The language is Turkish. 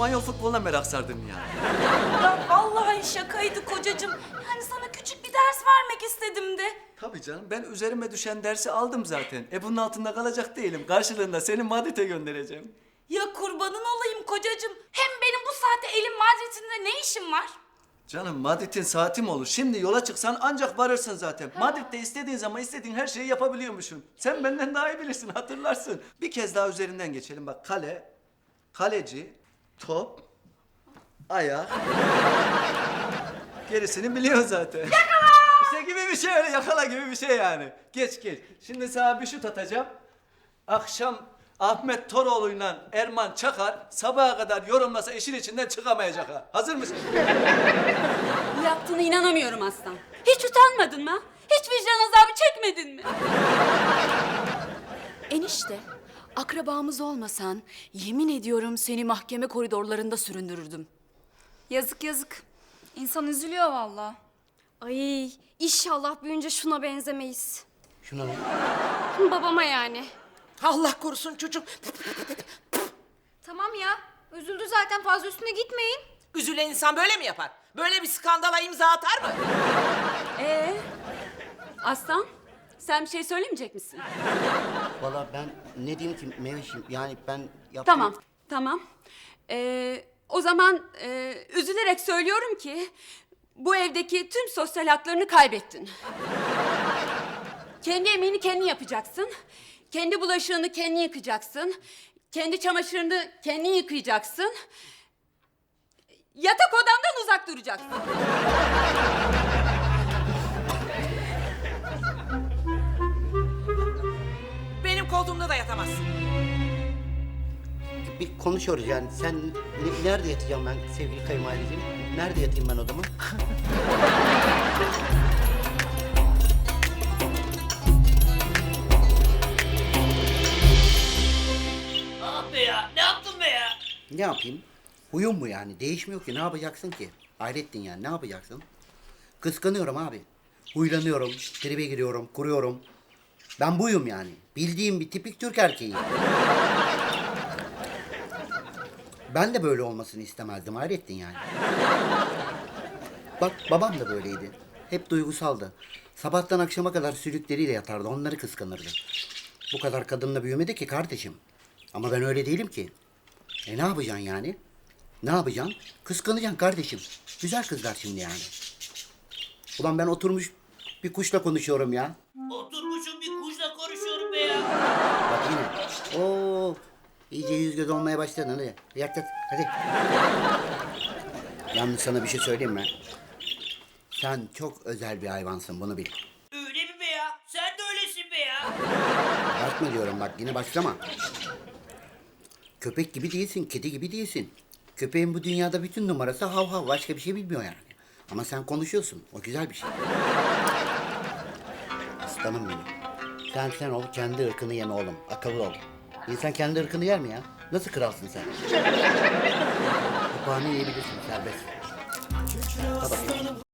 İspanyol futboluna merak sardım ya. Ya vallahi şakaydı kocacığım. Yani sana küçük bir ders vermek istedim de. Tabii canım ben üzerime düşen dersi aldım zaten. E bunun altında kalacak değilim. Karşılığında seni Madrid'e göndereceğim. Ya kurbanın olayım kocacığım. Hem benim bu saatte elim Madrid'inde ne işim var? Canım Madrid'in saati mi olur? Şimdi yola çıksan ancak varırsın zaten. Madrid'de istediğin zaman istediğin her şeyi yapabiliyormuşsun. Sen benden daha iyi bilirsin hatırlarsın. Bir kez daha üzerinden geçelim. Bak kale, kaleci, top, ayak. Gerisini biliyorsun zaten. Yakala! İşte gibi bir şey öyle yakala gibi bir şey yani. Geç geç. Şimdi sana bir şut atacağım. Akşam Ahmet Toroğlu'yla Erman Çakar sabaha kadar yorumlasa işin içinden çıkamayacak ha. Hazır mısın? Yaptığına inanamıyorum Aslan. Hiç utanmadın mı? Hiç vicdan azabı çekmedin mi? Enişte, akrabamız olmasan yemin ediyorum seni mahkeme koridorlarında süründürürdüm. Yazık yazık. İnsan üzülüyor vallahi. Ay inşallah büyünce şuna benzemeyiz. Şuna ne? Babama yani. Allah korusun çocuk. Tamam ya. Üzüldü zaten fazla üstüne gitmeyin. Üzülen insan böyle mi yapar? Böyle bir skandala imza atar mı? Ee, Aslan, sen bir şey söylemeyecek misin? Valla ben ne diyeyim ki Mevşim yani ben yaptım. Tamam, tamam. Ee, o zaman e, üzülerek söylüyorum ki bu evdeki tüm sosyal haklarını kaybettin. kendi yemeğini kendin yapacaksın. Kendi bulaşığını kendin yıkacaksın. Kendi çamaşırını kendin yıkayacaksın. Yatak odandan uzak duracaksın. Benim koltuğumda da yatamazsın. Bir konuşuyoruz yani. Sen ne- nerede yatacağım ben sevgili kayınvalideciğim? Nerede yatayım ben? Ah be ya, ne yaptın be ya? Ne yapayım? Huyum mu yani? Değişmiyor ki. Ne yapacaksın ki? Hayrettin yani. Ne yapacaksın? Kıskanıyorum abi. Huylanıyorum, tribe giriyorum, kuruyorum. Ben buyum yani. Bildiğim bir tipik Türk erkeği. Ben de böyle olmasını istemezdim. Hayrettin yani. Bak babam da böyleydi. Hep duygusaldı. Sabahtan akşama kadar sülükleriyle yatardı. Onları kıskanırdı. Bu kadar kadınla büyümedi ki kardeşim. Ama ben öyle değilim ki. E ne yapacaksın yani? Ne yapacaksın? Kıskanacaksın kardeşim. Güzel kızlar şimdi yani. Ulan ben oturmuş bir kuşla konuşuyorum ya. Oturmuşum bir kuşla konuşuyorum be ya. Bak yine. Oo, iyice yüz göz olmaya başladın hadi. Yat yat hadi. Yalnız sana bir şey söyleyeyim mi? Sen çok özel bir hayvansın bunu bil. Öyle mi be ya? Sen de öylesin be ya. Bakma diyorum bak yine başlama. Köpek gibi değilsin, kedi gibi değilsin. Köpeğin bu dünyada bütün numarası hav hav başka bir şey bilmiyor yani. Ama sen konuşuyorsun. O güzel bir şey. Aslanım benim. Sen sen ol, kendi ırkını yeme oğlum. Akıllı ol. İnsan kendi ırkını yer mi ya? Nasıl kralsın sen? Papağanı yiyebilirsin serbest. Bakayım.